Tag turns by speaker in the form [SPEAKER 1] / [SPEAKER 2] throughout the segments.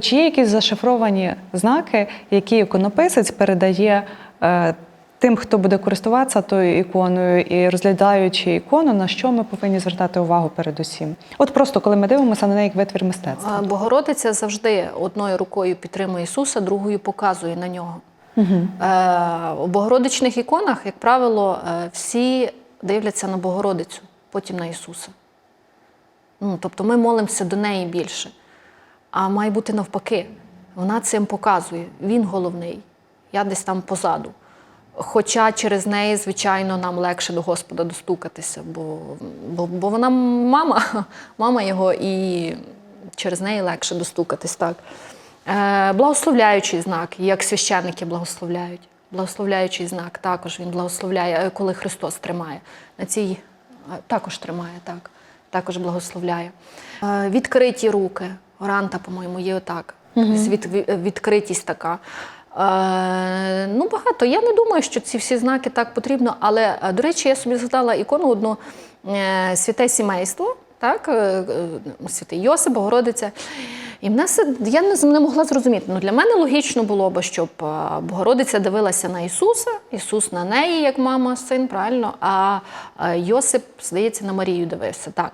[SPEAKER 1] Чи є якісь зашифровані знаки, які іконописець передає е, тим, хто буде користуватися тою іконою і розглядаючи ікону, на що ми повинні звертати увагу передусім? От просто коли ми дивимося на неї як витвір мистецтва.
[SPEAKER 2] Богородиця завжди одною рукою підтримує Ісуса, другою показує на нього. Е, у Богородичних іконах, як правило, е, всі дивляться на Богородицю, потім на Ісуса. Ну, тобто ми молимося до неї більше. А має бути навпаки. Вона цим показує. Він головний, я десь там позаду. Хоча через неї, звичайно, нам легше до Господа достукатися, бо, бо, бо вона мама, мама його, і через неї легше достукатись. Так. Е, благословляючий знак, як священники благословляють. Благословляючий знак також він благословляє, е, коли Христос тримає. На цій е, також тримає, так. Також благословляє. Е, відкриті руки. Оранта, по-моєму, є отак. Від, відкритість така. Е, ну, багато. Я не думаю, що ці всі знаки так потрібно. Але, е, до речі, я собі згадала ікону одну е, святе сімейство, так, е, е, святий Йосип, Богородиця. І мене все- я не, не могла зрозуміти. Ну, для мене логічно було б, щоб е, Богородиця дивилася на Ісуса, Ісус на неї, як мама, син, правильно, а Йосип, здається, на Марію дивився. Так.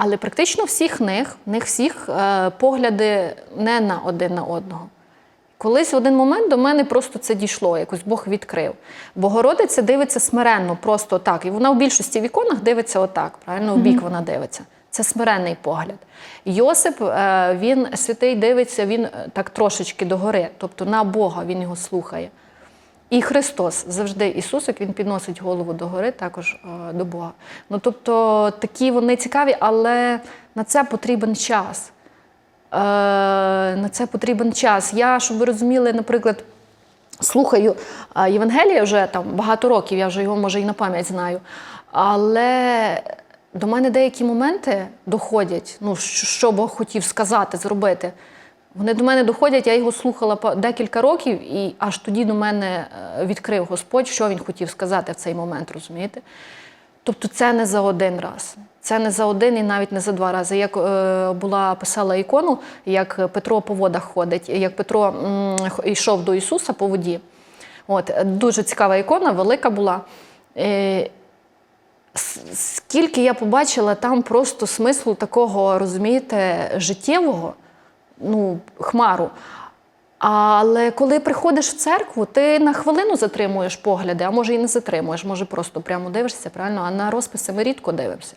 [SPEAKER 2] Але практично всіх них, в них всіх е, погляди не на один на одного. Колись в один момент до мене просто це дійшло, якось Бог відкрив. Богородиця дивиться смиренно, просто так. І вона в більшості в іконах дивиться отак, правильно, у бік вона дивиться. Це смиренний погляд. Йосип, е, він святий дивиться, він е, так трошечки догори, тобто на Бога він його слухає. І Христос завжди Ісус, як Він підносить голову догори, також е, до Бога. Ну тобто такі вони цікаві, але на це потрібен час. Е, на це потрібен час. Я, щоб ви розуміли, наприклад, слухаю е, Євангелія вже там багато років, я вже його може і на пам'ять знаю. Але до мене деякі моменти доходять, ну, що Бог хотів сказати, зробити. Вони до мене доходять, я його слухала декілька років, і аж тоді до мене е, відкрив Господь, що він хотів сказати в цей момент, розумієте? Тобто це не за один раз. Це не за один і навіть не за два рази. Як е, була писала ікону, як Петро по водах ходить, як Петро м, йшов до Ісуса по воді. От, дуже цікава ікона, велика була. Е, скільки я побачила там просто смислу такого, розумієте, життєвого, ну, хмару. Але коли приходиш в церкву, ти на хвилину затримуєш погляди, а може і не затримуєш, може просто прямо дивишся, правильно? А на розписи ми рідко дивимося.